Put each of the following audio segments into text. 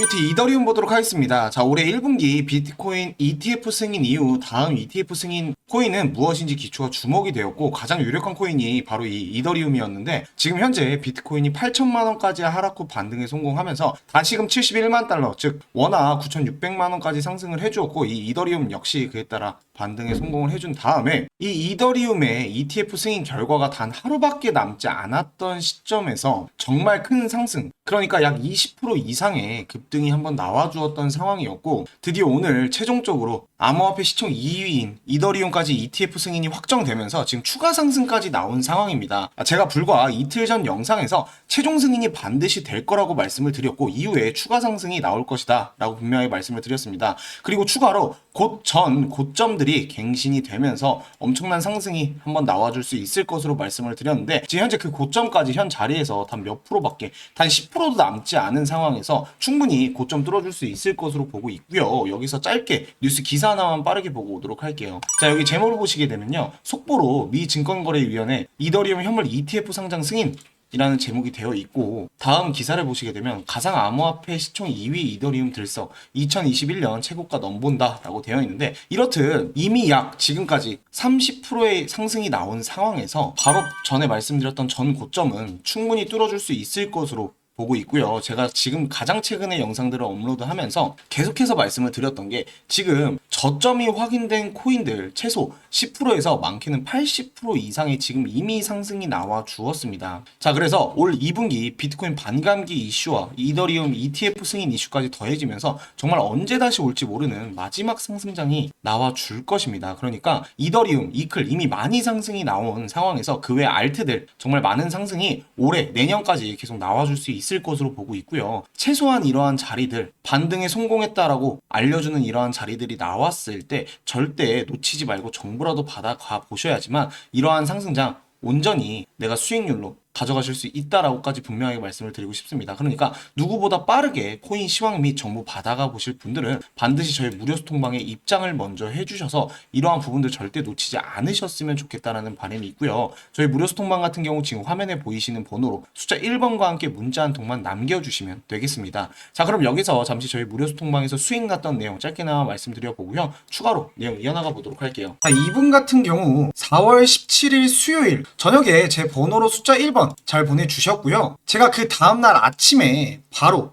비트 이더리움 보도록 하겠습니다. 자, 올해 1분기 비트코인 ETF 승인 이후 다음 ETF 승인 코인은 무엇인지 기초가 주목이 되었고 가장 유력한 코인이 바로 이 이더리움이었는데 지금 현재 비트코인이 8천만 원까지 하락 후 반등에 성공하면서 다시금 71만 달러 즉 원화 9,600만 원까지 상승을 해주었고 이 이더리움 역시 그에 따라 반등에 성공을 해준 다음에 이 이더리움의 ETF 승인 결과가 단 하루밖에 남지 않았던 시점에서 정말 큰 상승 그러니까 약 20% 이상의 급 등이 한번 나와주었던 상황이었고 드디어 오늘 최종적으로 암호화폐 시총 2위인 이더리움까지 ETF 승인이 확정되면서 지금 추가 상승까지 나온 상황입니다. 아, 제가 불과 이틀 전 영상에서 최종 승인이 반드시 될 거라고 말씀을 드렸고 이후에 추가 상승이 나올 것이다 라고 분명히 말씀을 드렸습니다. 그리고 추가로 곧 전 고점들이 갱신이 되면서 엄청난 상승이 한번 나와줄 수 있을 것으로 말씀을 드렸는데 지금 현재 그 고점까지 현 자리에서 단 몇 프로밖에 단 10%도 남지 않은 상황에서 충분히 고점 뚫어줄 수 있을 것으로 보고 있고요. 여기서 짧게 뉴스 기사 하나만 빠르게 보고 오도록 할게요. 자 여기 제목을 보시게 되면요. 속보로 미 증권거래위원회 이더리움 현물 ETF 상장 승인 이라는 제목이 되어 있고 다음 기사를 보시게 되면 가상 암호화폐 시총 2위 이더리움 들썩 2021년 최고가 넘본다 라고 되어 있는데 이렇듯 이미 약 지금까지 30%의 상승이 나온 상황에서 바로 전에 말씀드렸던 전 고점은 충분히 뚫어줄 수 있을 것으로 보고 있고요. 제가 지금 가장 최근에 영상들을 업로드하면서 계속해서 말씀을 드렸던 게 지금 저점이 확인된 코인들 최소 10%에서 많게는 80% 이상의 지금 이미 상승이 나와 주었습니다. 자, 그래서 올 2분기 비트코인 반감기 이슈와 이더리움 ETF 승인 이슈까지 더해지면서 정말 언제 다시 올지 모르는 마지막 상승장이 나와 줄 것입니다. 그러니까 이더리움, 이클 이미 많이 상승이 나온 상황에서 그 외 알트들 정말 많은 상승이 올해 내년까지 계속 나와 줄 수 있을 것으로 보고 있고요. 최소한 이러한 자리들 반등에 성공했다라고 알려주는 이러한 자리들이 나왔을 때 절대 놓치지 말고 정보라도 받아가 보셔야지만 이러한 상승장 온전히 내가 수익률로 가져가실 수 있다라고까지 분명하게 말씀을 드리고 싶습니다. 그러니까 누구보다 빠르게 코인 시황 및 정보 받아가 보실 분들은 반드시 저희 무료 소통방에 입장을 먼저 해주셔서 이러한 부분들 절대 놓치지 않으셨으면 좋겠다라는 바람이 있고요. 저희 무료 소통방 같은 경우 지금 화면에 보이시는 번호로 숫자 1번과 함께 문자 한 통만 남겨주시면 되겠습니다. 자 그럼 여기서 잠시 저희 무료 소통방에서 수익 났던 내용 짧게나마 말씀드려 보고요. 추가로 내용 이어나가 보도록 할게요. 자, 이분 같은 경우 4월 17일 수요일 저녁에 제 번호로 숫자 1번 잘 보내주셨고요. 제가 그 다음날 아침에 바로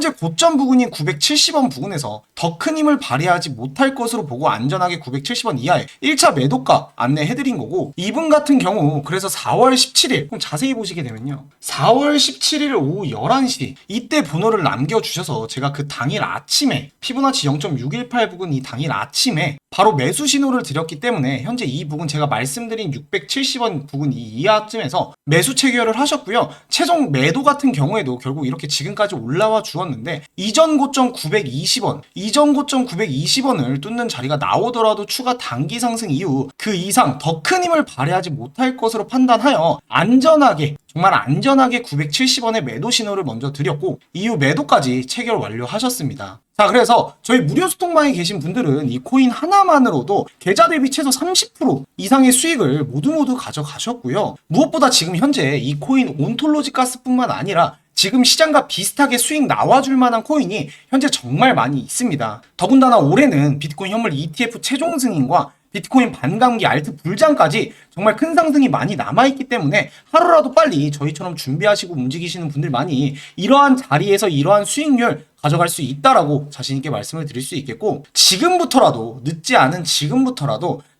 재 고점 부근인 970원 부근에서 더 큰 힘을 발휘하지 못할 것으로 보고 안전하게 970원 이하의 1차 매도가 안내해드린 거고 이분 같은 경우 그래서 4월 17일 그럼 자세히 보시게 되면요. 4월 17일 오후 11시 이때 번호를 남겨주셔서 제가 그 당일 아침에 피보나치 0.618 부근 이 당일 아침에 바로 매수 신호를 드렸기 때문에 현재 이 부분 제가 말씀드린 670원 부근 이 이하쯤에서 매수 체결을 하셨고요. 최종 매도 같은 경우에도 결국 이렇게 지금까지 올라와 주었는데 있었는데 이전 고점 920원, 이전 고점 920원을 뚫는 자리가 나오더라도 추가 단기 상승 이후 그 이상 더 큰 힘을 발휘하지 못할 것으로 판단하여 안전하게 정말 안전하게 970원의 매도 신호를 먼저 드렸고 이후 매도까지 체결 완료하셨습니다. 자 그래서 저희 무료 소통방에 계신 분들은 이 코인 하나만으로도 계좌 대비 최소 30% 이상의 수익을 모두 모두 가져가셨고요. 무엇보다 지금 현재 이 코인 온톨로지 가스뿐만 아니라 지금 시장과 비슷하게 수익 나와줄 만한 코인이 현재 정말 많이 있습니다. 더군다나 올해는 비트코인 현물 ETF 최종 승인과 비트코인 반감기 알트 불장까지 정말 큰 상승이 많이 남아있기 때문에 하루라도 빨리 저희처럼 준비하시고 움직이시는 분들 많이 이러한 자리에서 이러한 수익률 가져갈 수 있다라고 자신있게 말씀을 드릴 수 있겠고 지금부터라도 늦지 않은 지금부터라도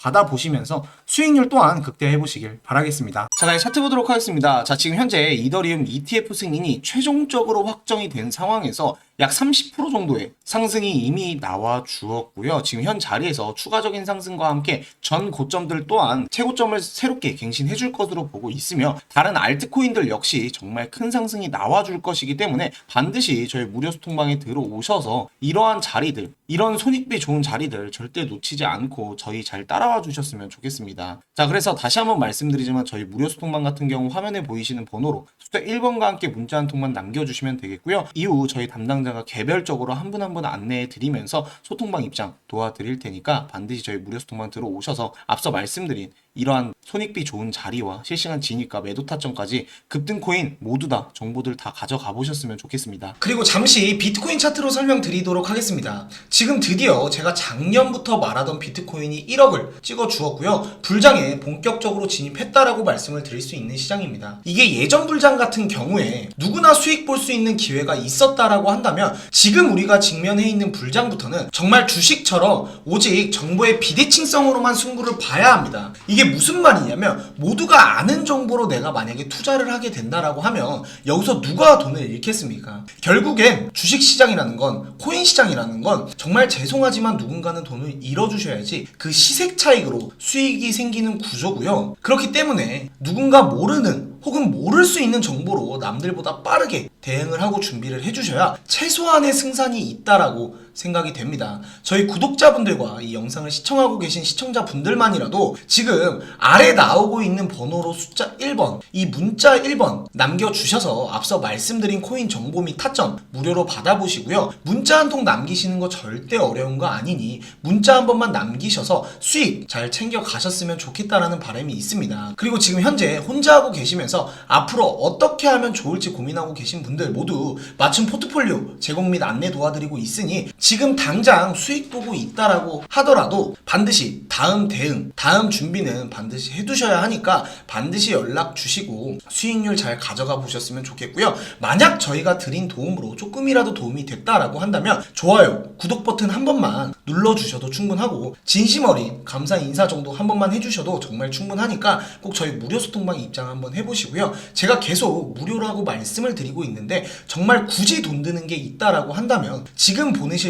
받아보시면서 수익률 또한 극대화해 보시길 바라겠습니다. 자, 다시 차트 보도록 하겠습니다. 자, 지금 현재 이더리움 ETF 승인이 최종적으로 확정이 된 상황에서 약 30% 정도의 상승이 이미 나와 주었고요. 지금 현 자리에서 추가적인 상승과 함께 전 고점들 또한 최고점을 새롭게 갱신해 줄 것으로 보고 있으며 다른 알트코인들 역시 정말 큰 상승이 나와 줄 것이기 때문에 반드시 저희 무료 소통방에 들어오셔서 이러한 자리들, 이런 손익비 좋은 자리들 절대 놓치지 않고 저희 잘 따라와 주셨으면 좋겠습니다. 자, 그래서 다시 한번 말씀드리지만 저희 무료 소통방 같은 경우 화면에 보이시는 번호로 숫자 1번과 함께 문자 한 통만 남겨주시면 되겠고요. 이후 저희 담당자가 개별적으로 한 분 한 분 안내해 드리면서 소통방 입장 도와드릴 테니까 반드시 저희 무료 소통방 들어오셔서 앞서 말씀드린 이러한 손익비 좋은 자리와 실시간 진입과 매도 타점까지 급등 코인 모두 다 정보들 다 가져가 보셨으면 좋겠습니다. 그리고 잠시 비트코인 차트로 설명드리도록 하겠습니다. 지금 드디어 제가 작년부터 말하던 비트코인이 1억을 찍어 주었고요. 불장에 본격적으로 진입했다라고 말씀을 드릴 수 있는 시장입니다. 이게 예전 불장 같은 경우에 누구나 수익 볼 수 있는 기회가 있었다라고 한다면 지금 우리가 직면해 있는 불장부터는 정말 주식처럼 오직 정보의 비대칭성으로만 승부를 봐야 합니다. 이게 무슨 말이냐면 모두가 아는 정보로 내가 만약에 투자를 하게 된다라고 하면 여기서 누가 돈을 잃겠습니까? 결국엔 주식 시장이라는 건 코인 시장이라는 건 정말 죄송하지만 누군가는 돈을 잃어주셔야지 그 시색 차익으로 수익이 생기는 구조고요. 그렇기 때문에 누군가 모르는 혹은 모를 수 있는 정보로 남들보다 빠르게 대응을 하고 준비를 해주셔야 최소한의 승산이 있다라고 생각이 됩니다. 저희 구독자분들과 이 영상을 시청하고 계신 시청자분들만이라도 지금 아래 나오고 있는 번호로 숫자 1번, 이 문자 1번 남겨주셔서 앞서 말씀드린 코인 정보 및 타점 무료로 받아보시고요. 문자 한 통 남기시는 거 절대 어려운 거 아니니 문자 한 번만 남기셔서 수익 잘 챙겨 가셨으면 좋겠다라는 바람이 있습니다. 그리고 지금 현재 혼자 하고 계시면서 앞으로 어떻게 하면 좋을지 고민하고 계신 분들 모두 맞춤 포트폴리오 제공 및 안내 도와드리고 있으니 지금 당장 수익 보고 있다라고 하더라도 반드시 다음 대응, 다음 준비는 반드시 해두셔야 하니까 반드시 연락 주시고 수익률 잘 가져가 보셨으면 좋겠고요. 만약 저희가 드린 도움으로 조금이라도 도움이 됐다라고 한다면 좋아요, 구독 버튼 한 번만 눌러주셔도 충분하고 진심 어린 감사 인사 정도 한 번만 해주셔도 정말 충분하니까 꼭 저희 무료 소통방 입장 한번 해보시고요. 제가 계속 무료라고 말씀을 드리고 있는데 정말 굳이 돈 드는 게 있다라고 한다면 지금 보내실